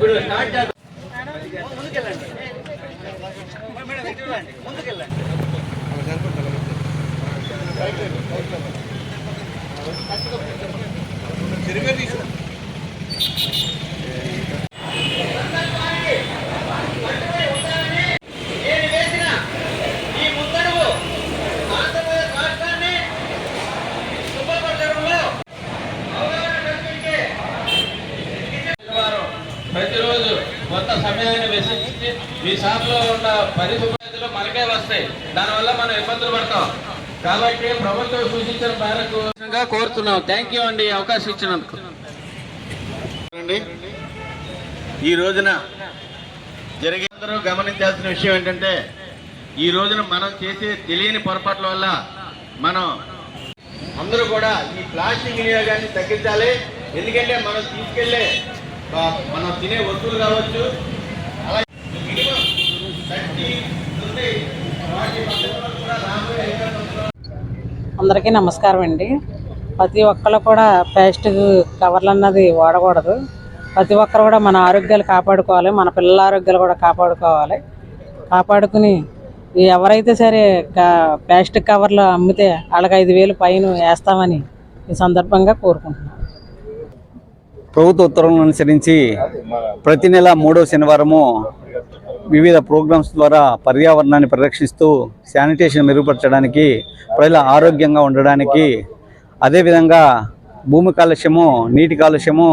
ఇప్పుడు స్టార్ట్ చేద్దాం. ముందుకెళ్ళండి. ముందుకెళ్ళండి తిరిగి తీసుకుంటాం సమయాన్ని వెచ్చించి మీ షాప్లో ఉన్న పరిశుభ్రతలు మనకే వస్తాయి. దానివల్ల మనం ఇబ్బందులు పడతాం. కాబట్టి ప్రభుత్వం సూచించిన మేరకు కోరుతున్నాం. థ్యాంక్ యూ అండి ఈ అవకాశం ఇచ్చినందుకు. ఈ రోజున జరిగే అందరూ గమనించాల్సిన విషయం ఏంటంటే ఈ రోజున మనం చేసే తెలియని పొరపాట్ల వల్ల మనం అందరూ కూడా ఈ ప్లాస్టిక్ వినియోగాన్ని తగ్గించాలి. ఎందుకంటే మనం తీసుకెళ్ళే మనం తినే వస్తువులు కావచ్చు అలాగే minimum 30 నుండి 40 పద్ధతుల్లో కూడా రాబోయే ఐదు సంవత్సరాలు అందరికీ నమస్కారం అండి. ప్రతి ఒక్కరు కూడా ప్లాస్టిక్ కవర్లు అన్నది వాడకూడదు. ప్రతి ఒక్కరు కూడా మన ఆరోగ్యాలు కాపాడుకోవాలి మన పిల్లల ఆరోగ్యాలు కూడా కాపాడుకోవాలి. కాపాడుకుని ఎవరైతే సరే ప్లాస్టిక్ కవర్లు అమ్మితే వాళ్ళకి ఐదు వేలు పైన వేస్తామని ఈ సందర్భంగా కోరుకుంటున్నాను ప్రభుత్వ ఉత్తర్వులను అనుసరించి ప్రతి నెల మూడో శనివారము వివిధ ప్రోగ్రామ్స్ ద్వారా పర్యావరణాన్ని పరిరక్షిస్తూ శానిటేషన్ మెరుగుపరచడానికి ప్రజల ఆరోగ్యంగా ఉండడానికి అదేవిధంగా భూమి కాలుష్యము నీటి కాలుష్యము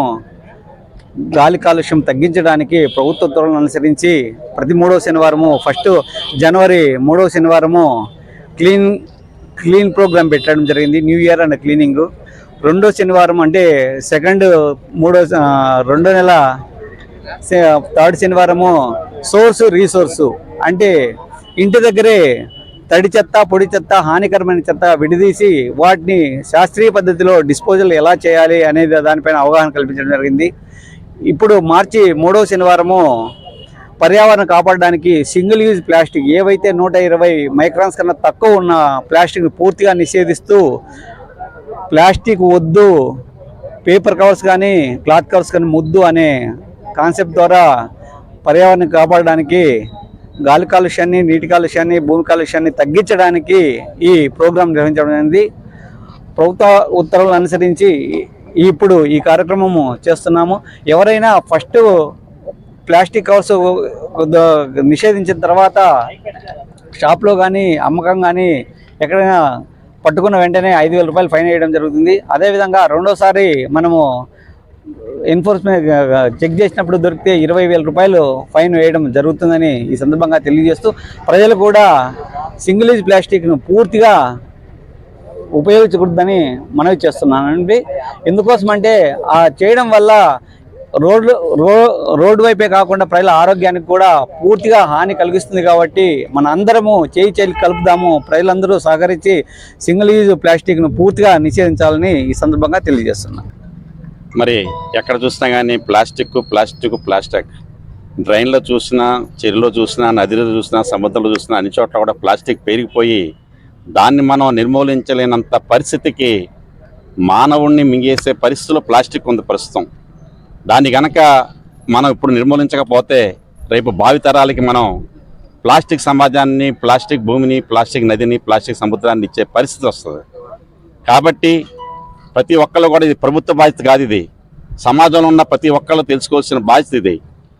గాలి కాలుష్యం తగ్గించడానికి ప్రభుత్వ ధోరణి అనుసరించి ప్రతి మూడో శనివారము ఫస్ట్ జనవరి మూడో శనివారము క్లీన్ క్లీన్ ప్రోగ్రామ్ పెట్టడం జరిగింది న్యూ ఇయర్ అండ్ క్లీనింగ్. రెండో శనివారం అంటే సెకండ్ మూడో రెండో నెల సె- థర్డ్ శనివారము సోర్సు రీసోర్సు. అంటే ఇంటి దగ్గరే తడి చెత్త పొడి చెత్త హానికరమైన చెత్త విడిదీసి వాటిని శాస్త్రీయ పద్ధతిలో డిస్పోజల్ ఎలా చేయాలి అనేది దానిపైన అవగాహన కల్పించడం జరిగింది. ఇప్పుడు మార్చి మూడో శనివారము పర్యావరణం కాపాడడానికి సింగిల్ యూజ్ ప్లాస్టిక్ ఏవైతే నూట ఇరవై మైక్రాన్స్ కన్నా తక్కువ ఉన్న ప్లాస్టిక్ని పూర్తిగా నిషేధిస్తూ ప్లాస్టిక్ వద్దు పేపర్ కవర్స్ కానీ క్లాత్ కవర్స్ కానీ ముద్దు అనే కాన్సెప్ట్ ద్వారా పర్యావరణం కాపాడడానికి గాలి కాలుష్యాన్ని నీటి కాలుష్యాన్ని భూమి కాలుష్యాన్ని తగ్గించడానికి ఈ ప్రోగ్రాం నిర్వహించడం అనేది ప్రభుత్వ ఉత్తర్వులను అనుసరించి ఇప్పుడు ఈ కార్యక్రమము చేస్తున్నాము. ఎవరైనా ఫస్ట్ ప్లాస్టిక్ కవర్స్ నిషేధించిన తర్వాత షాప్లో కానీ అమ్మకం కానీ ఎక్కడైనా పట్టుకున్న వెంటనే ఐదు వేల రూపాయలు ఫైన్ వేయడం జరుగుతుంది. అదేవిధంగా రెండోసారి మనము ఎన్ఫోర్స్మెంట్ చెక్ చేసినప్పుడు దొరికితే ఇరవై వేల రూపాయలు ఫైన్ వేయడం జరుగుతుందని ఈ సందర్భంగా తెలియజేస్తూ ప్రజలు కూడా సింగిల్ యూజ్ ప్లాస్టిక్ను పూర్తిగా ఉపయోగించకూడదని మనవి చేస్తున్నానండి. ఎందుకోసం అంటే ఆ చేయడం వల్ల రోడ్లు రో రోడ్డు వైపే కాకుండా ప్రజల ఆరోగ్యానికి కూడా పూర్తిగా హాని కలిగిస్తుంది కాబట్టి మన అందరము చేయి చేయి కలుపుదాము ప్రజలందరూ సహకరించి సింగిల్ యూజ్ ప్లాస్టిక్ను పూర్తిగా నిషేధించాలని ఈ సందర్భంగా తెలియజేస్తున్నాను. మరి ఎక్కడ చూసినా కానీ ప్లాస్టిక్ ప్లాస్టిక్ ప్లాస్టిక్. డ్రైన్లో చూసినా చెరువులో చూసినా నదిలో చూసినా సముద్రంలో చూసినా అన్ని చోట్ల కూడా ప్లాస్టిక్ పెరిగిపోయి దాన్ని మనం నిర్మూలించలేనంత పరిస్థితికి మానవుణ్ణి మింగేసే పరిస్థితిలో ప్లాస్టిక్ ఉంది ప్రస్తుతం. దాన్ని గనక మనం ఇప్పుడు నిర్మూలించకపోతే రేపు భావితరాలకి మనం ప్లాస్టిక్ సమాజాన్ని ప్లాస్టిక్ భూమిని ప్లాస్టిక్ నదిని ప్లాస్టిక్ సముద్రాన్ని ఇచ్చే పరిస్థితి వస్తుంది. కాబట్టి ప్రతి ఒక్కళ్ళు కూడా ఇది ప్రభుత్వ బాధ్యత కాదు ఇది. సమాజంలో ఉన్న ప్రతి ఒక్కళ్ళు తెలుసుకోవాల్సిన బాధ్యత ఇది.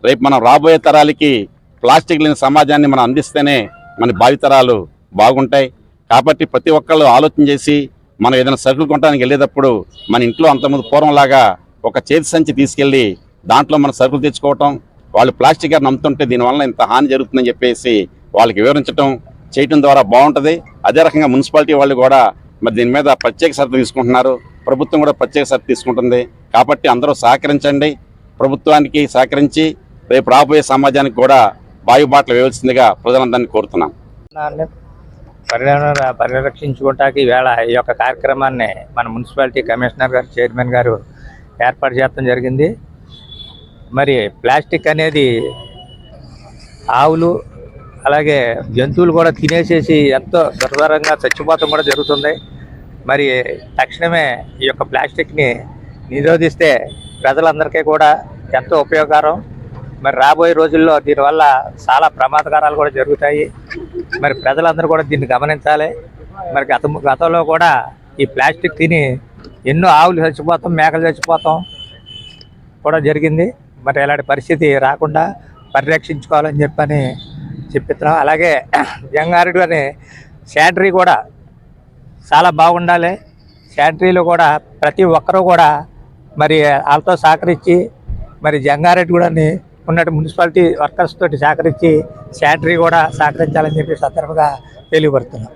రేపు మనం రాబోయే తరాలకి ప్లాస్టిక్ లేని సమాజాన్ని మనం అందిస్తేనే మన భావితరాలు బాగుంటాయి. కాబట్టి ప్రతి ఒక్కళ్ళు ఆలోచన చేసి మనం ఏదైనా సరుకులు కొనడానికి వెళ్ళేటప్పుడు మన ఇంట్లో అంతకుముందు పూర్వంలాగా ఒక చేతి సంచి తీసుకెళ్ళి దాంట్లో మనం సరుకులు తెచ్చుకోవటం వాళ్ళు ప్లాస్టిక్ గారిని నమ్ముతుంటే దీనివల్ల ఇంత హాని జరుగుతుందని చెప్పేసి వాళ్ళకి వివరించడం చేయటం ద్వారా బాగుంటుంది. అదే రకంగా మున్సిపాలిటీ వాళ్ళు కూడా మరి దీని మీద ప్రత్యేక శ్రద్ధ తీసుకుంటున్నారు. ప్రభుత్వం కూడా ప్రత్యేక శ్రద్ధ తీసుకుంటుంది. కాబట్టి అందరూ సహకరించండి. ప్రభుత్వానికి సహకరించి రేపు రాబోయే సమాజానికి కూడా బాయుబాట్లు వేయవలసిందిగా ప్రజలందరినీ కోరుతున్నాం. పర్యావరణ పరిరక్షించుకోవటానికి ఈవేళ ఈ యొక్క కార్యక్రమాన్ని మన మున్సిపాలిటీ కమిషనర్ గారు చైర్మన్ గారు ఏర్పాటు చేయడం జరిగింది. మరి ప్లాస్టిక్ అనేది ఆవులు అలాగే జంతువులు కూడా తినేసేసి ఎంతో దుర్భరంగా చచ్చిపోతం కూడా జరుగుతుంది. మరి తక్షణమే ఈ యొక్క ప్లాస్టిక్ని నిరోధిస్తే ప్రజలందరికీ కూడా ఎంతో ఉపయోగకరం. మరి రాబోయే రోజుల్లో దీనివల్ల చాలా ప్రమాదకరాలు కూడా జరుగుతాయి. మరి ప్రజలందరూ కూడా దీన్ని గమనించాలి. మరి గత గతంలో కూడా ఈ ప్లాస్టిక్ తిని ఎన్నో ఆవులు చచ్చిపోతాం మేకలు చచ్చిపోతాం కూడా జరిగింది. మరి ఇలాంటి పరిస్థితి రాకుండా పరిరక్షించుకోవాలని చెప్పని చెప్పిస్తున్నాం అలాగే జంగారెడ్డి గారిని శానిటరీ కూడా చాలా బాగుండాలి. శానిటరీలు కూడా ప్రతి ఒక్కరూ కూడా మరి వాళ్ళతో సహకరించి మరి జంగారెడ్డి కూడా ఉన్నట్టు మున్సిపాలిటీ వర్కర్స్ తోటి సహకరించి శానిటరీ కూడా సహకరించాలని చెప్పి సందర్భంగా తెలియపడుతున్నాం